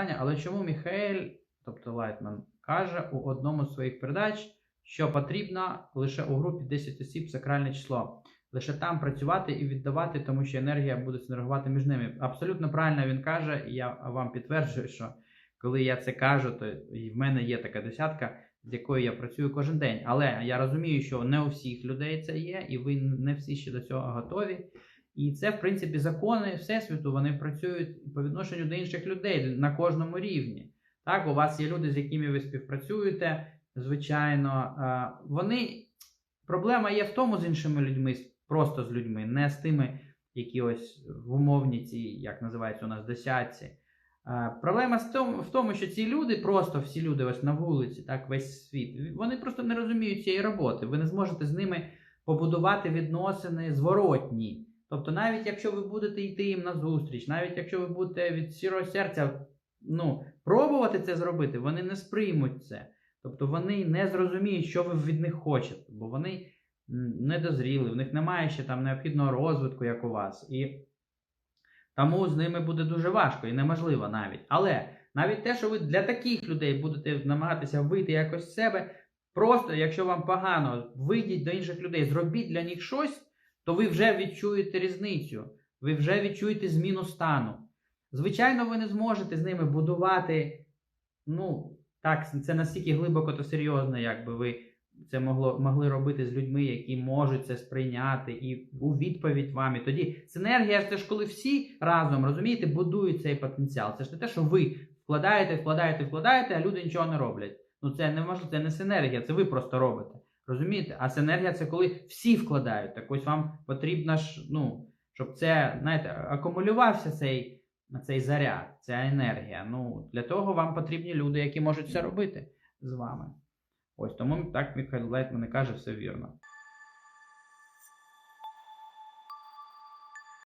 питання, але чому Міхаель, тобто Лайтман, каже у одному з своїх передач, що потрібно лише у групі 10 осіб сакральне число. Лише там працювати і віддавати, тому що енергія буде синергувати між ними. Абсолютно правильно він каже, і я вам підтверджую, що коли я це кажу, то і в мене є така десятка, з якою я працюю кожен день. Але я розумію, що не у всіх людей це є, і ви не всі ще до цього готові. І це, в принципі, закони Всесвіту, вони працюють по відношенню до інших людей на кожному рівні. Так, у вас є люди, з якими ви співпрацюєте, звичайно. Вони проблема є в тому з іншими людьми, просто з людьми, не з тими, які ось в умовні ці, як називається у нас, десятці. Проблема в тому, що ці люди, просто всі люди ось на вулиці, так, весь світ, вони просто не розуміють цієї роботи. Ви не зможете з ними побудувати відносини зворотні. Тобто, навіть якщо ви будете йти їм на зустріч, навіть якщо ви будете від щирого серця ну, пробувати це зробити, вони не сприймуть це. Тобто вони не зрозуміють, що ви від них хочете, бо вони м, недозріли, в них немає ще там необхідного розвитку, як у вас. І тому з ними буде дуже важко і неможливо навіть. Але навіть те, що ви для таких людей будете намагатися вийти якось з себе, просто якщо вам погано, вийдіть до інших людей, зробіть для них щось, то ви вже відчуєте різницю, ви вже відчуєте зміну стану. Звичайно, ви не зможете з ними будувати. Ну, так, це настільки глибоко та серйозно, якби ви це могло, могли робити з людьми, які можуть це сприйняти, і у відповідь вам. І тоді синергія це ж коли всі разом розумієте, будують цей потенціал. Це ж не те, що ви вкладаєте, вкладаєте, вкладаєте, а люди нічого не роблять. Ну це не можливо, це не синергія, це ви просто робите. Розумієте? А синергія це коли всі вкладають. Так ось вам потрібно ж, ну, щоб це, знаєте, акумулювався цей, цей заряд, ця енергія. Ну, для того вам потрібні люди, які можуть це робити з вами. Ось тому так Михайло Лайтман і каже, все вірно.